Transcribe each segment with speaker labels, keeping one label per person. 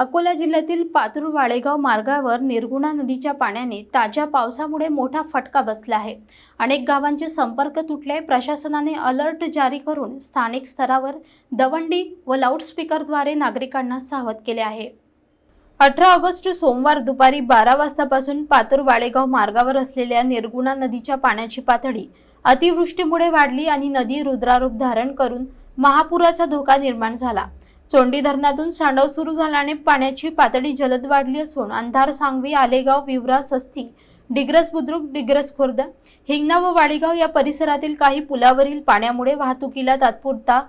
Speaker 1: अकोला जिल्ह्यातील पातूर वाळेगाव मार्गावर निर्गुणा नदीच्या पाण्याने ताज्या पावसामुळे मोठा फटका बसला आहे. अनेक गावांचे संपर्क तुटले प्रशासनाने अलर्ट जारी करून स्थानिक स्तरावर दवंडी व लाऊडस्पीकरद्वारे नागरिकांना सावध केले आहे. अठरा ऑगस्ट सोमवार दुपारी बारा वाजतापासून पातूर वाळेगाव मार्गावर असलेल्या निर्गुणा नदीच्या पाण्याची पातळी अतिवृष्टीमुळे वाढली आणि नदी रुद्रारूप धारण करून महापुराचा धोका निर्माण झाला. चोंडी धरणातून सांडव सुरू झाल्याने पाण्याची पातळी जलद वाढली असून अंधार सांगवी आलेगाव विवरा सस्ती डिग्रस बुद्रुक डिग्रस खुर्द हिंगणा व वाडेगाव या परिसरातील काही पुलावरील पाण्यामुळे वाहतुकीला तात्पुरता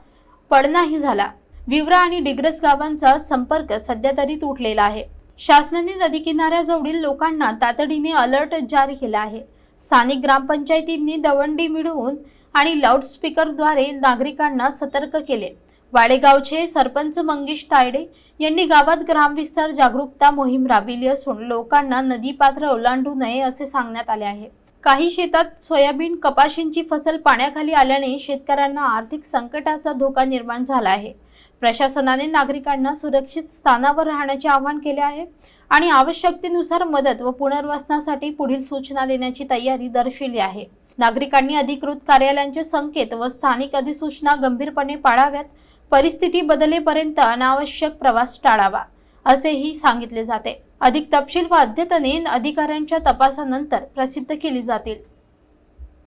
Speaker 1: पडनाही झाला. विवरा आणि डिग्रस गावांचा संपर्क सध्या तरी तुटलेला आहे. शासनाने नदी किनाऱ्याजवळील लोकांना तातडीने अलर्ट जारी केला आहे. स्थानिक ग्रामपंचायतींनी दवंडी मिळवून आणि लाऊडस्पीकरद्वारे नागरिकांना सतर्क केले. वाडेगावचे सरपंच मंगेश तायडे यांनी गावात ग्रामविस्तार जागरूकता मोहीम राबविली असून लोकांना नदीपात्र ओलांडू नये असे सांगण्यात आले आहे. काही शेतात सोयाबीन कपाशींची फसल पाण्याखाली आल्याने शेतकऱ्यांना आर्थिक संकटाचा धोका निर्माण झाला आहे. प्रशासनाने नागरिकांना सुरक्षित स्थानावर राहण्याचे आवाहन केले आहे आणि आवश्यकतेनुसार मदत व पुनर्वसनासाठी पुढील सूचना देण्याची तयारी दर्शविली आहे. नागरिकांनी अधिकृत कार्यालयांचे संकेत व स्थानिक अधिसूचना गंभीरपणे पाळाव्यात. परिस्थिती बदलेपर्यंत अनावश्यक प्रवास टाळावा. असेही सांगितले जाते. अधिक तपशील व अद्यतने अधिकाऱ्यांच्या तपासानंतर प्रसिद्ध केली जातील.